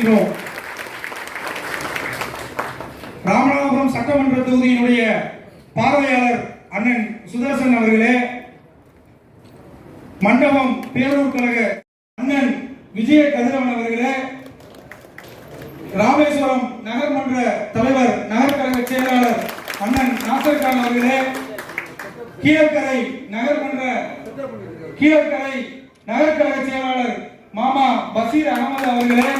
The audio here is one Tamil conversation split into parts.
வரவேற்கின்றோம் ராமநாதபுரம் சட்டமன்ற தொகுதியினுடைய பார்வையாளர் அண்ணன் சுதர்சன் அவர்களே மண்டபம் பேரூர் கழக அண்ணன் விஜய கதிரவன் அவர்களே ராமேஸ்வரம் நகர்மன்ற தலைவர் நகர்கழக செயலாளர் அண்ணன் நாசர் கான் அவர்களே கீழக்கரை நகர்மன்ற கீழக்கரை நகர்கழக செயலாளர் மாமா பசீர் அகமது அவர்களே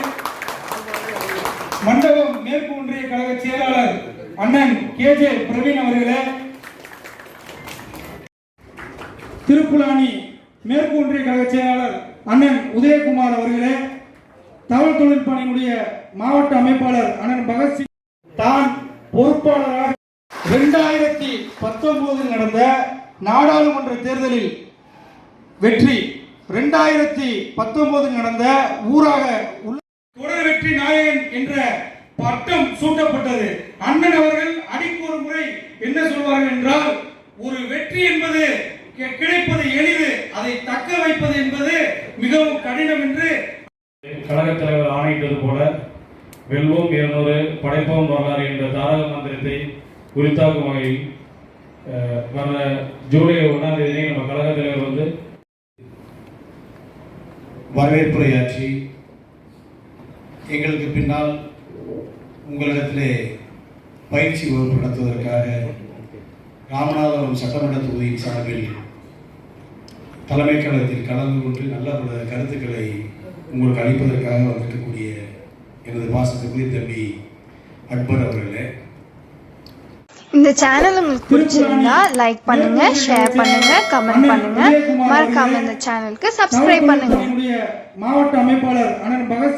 மண்டபம் மேற்கு ஒன்றிய கழக செயலாளர் அண்ணன் கே ஜே பிரவீன் அவர்களே திருப்புலானி மேற்கு ஒன்றிய கழக செயலாளர் அண்ணன் உதயகுமார் அவர்களே தகவல் தொழில்நுட்பணியினுடைய மாவட்ட அமைப்பாளர் அண்ணன் பகத்சிங் தான் பொறுப்பாளராக இரண்டாயிரத்தி பத்தொன்பதில் நடந்த நாடாளுமன்ற தேர்தலில் வெற்றி இரண்டாயிரத்தி பத்தொன்பதில் நடந்த ஊராக உள்ள தொடர் வெற்றி நாயகன் என்ற பட்டம் சூட்டப்பட்டது. அண்ணன் அவர்கள் அடிக்கு ஒரு முறை என்ன சொல்வார்கள் என்றால் ஒரு வெற்றி என்பது கி- கிடைப்பது எளிது அதை தக்க வைப்பது என்பது மிகவும் கடினம் என்று கழகத் தலைவர் ஆணையிட்டது போல வெல்வோம் இருநூறு படைப்போம் வரலாறு என்ற தாரக மந்திரத்தை குறித்தாக்கும் வகையில் அஹ், வர ஜூலை ஒன்றாம் தேதி நம்ம கழகத் தலைவர் வந்து வரவேற்புரையாற்றி எங்களுக்கு பின்னால் உங்களிடத்திலே பயிற்சி வகுப்பு நடத்துவதற்காக ராமநாதபுரம் சட்டமன்ற தொகுதியின் சார்பில் தலைமை கழகத்தில் கலந்து கொண்டு நல்ல பல கருத்துக்களை உங்களுக்கு அளிப்பதற்காக வந்திருக்கக்கூடிய எனது பாசத்துக்குரிய தம்பி அக்பர் அவர்களே. இந்த சேனல் உங்களுக்கு பிடிச்சிருந்தா லைக் பண்ணுங்க ஷேர் பண்ணுங்க கமெண்ட் பண்ணுங்க. மறக்காம இந்த சேனலுக்கு சப்ஸ்கிரைப் பண்ணுங்க. மாவட்ட அமைப்பாளர் அண்ணன் பகத்சிங்